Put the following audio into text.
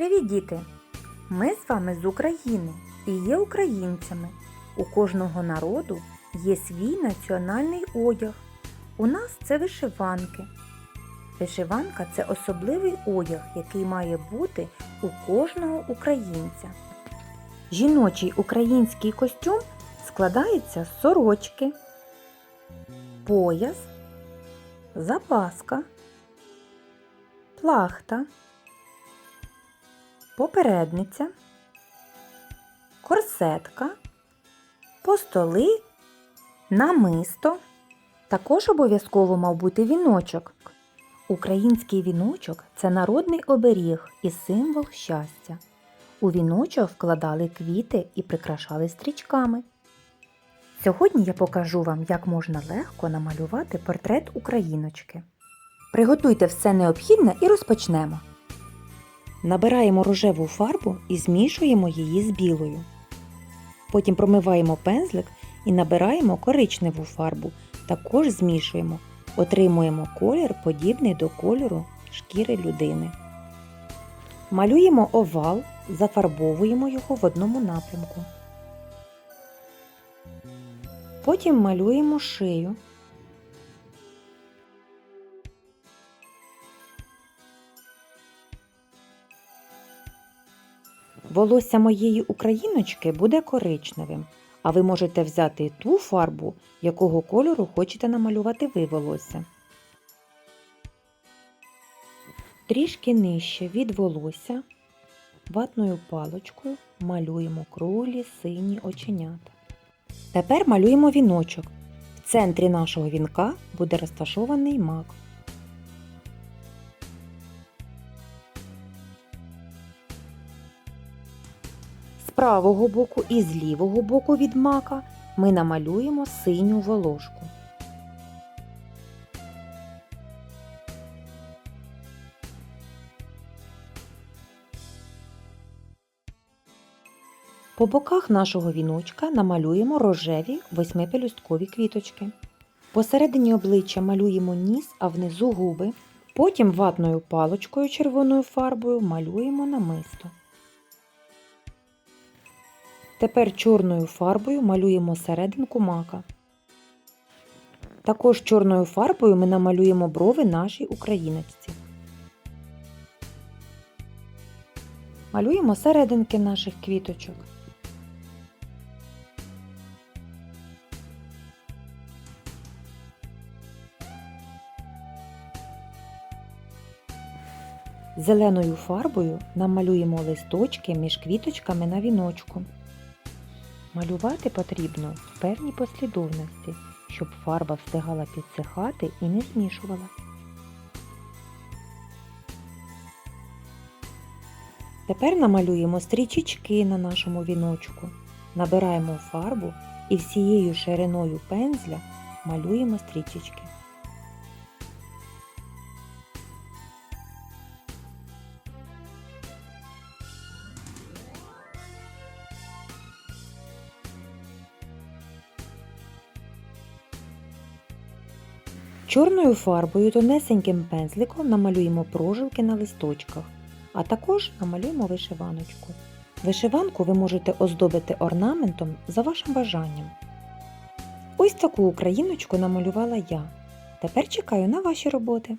Привіт, діти! Ми з вами з України і є українцями. У кожного народу є свій національний одяг. У нас це вишиванки. Вишиванка це особливий одяг, який має бути у кожного українця. Жіночий український костюм складається з сорочки, пояс, запаска, плахта попередниця, корсетка, постоли, намисто. Також обов'язково мав бути віночок. Український віночок це народний оберіг і символ щастя. У віночок вкладали квіти і прикрашали стрічками. Сьогодні я покажу вам, як можна легко намалювати портрет україночки. Приготуйте все необхідне і розпочнемо. Набираємо рожеву фарбу і змішуємо її з білою. Потім промиваємо пензлик і набираємо коричневу фарбу. Також змішуємо. Отримуємо колір, подібний до кольору шкіри людини. Малюємо овал, зафарбовуємо його в одному напрямку. Потім малюємо шию. Волосся моєї україночки буде коричневим, а ви можете взяти ту фарбу, якого кольору хочете намалювати ви волосся. Трішки нижче від волосся ватною паличкою малюємо круглі сині оченята. Тепер малюємо віночок. В центрі нашого вінка буде розташований мак. Правого боку і з лівого боку від мака ми намалюємо синю волошку. По боках нашого віночка намалюємо рожеві восьмипелюсткові квіточки. Посередині обличчя малюємо ніс, а внизу губи. Потім ватною паличкою червоною фарбою малюємо намисто. Тепер чорною фарбою малюємо серединку мака. Також чорною фарбою ми намалюємо брови нашій україночці. Малюємо серединки наших квіточок. Зеленою фарбою намалюємо листочки між квіточками на віночку. Малювати потрібно в певній послідовності, щоб фарба встигала підсихати і не змішувала. Тепер намалюємо стрічечки на нашому віночку. Набираємо фарбу і всією шириною пензля малюємо стрічечки. Чорною фарбою тонесеньким пензликом намалюємо прожилки на листочках, а також намалюємо вишиваночку. Вишиванку ви можете оздобити орнаментом за вашим бажанням. Ось таку україночку намалювала я. Тепер чекаю на ваші роботи.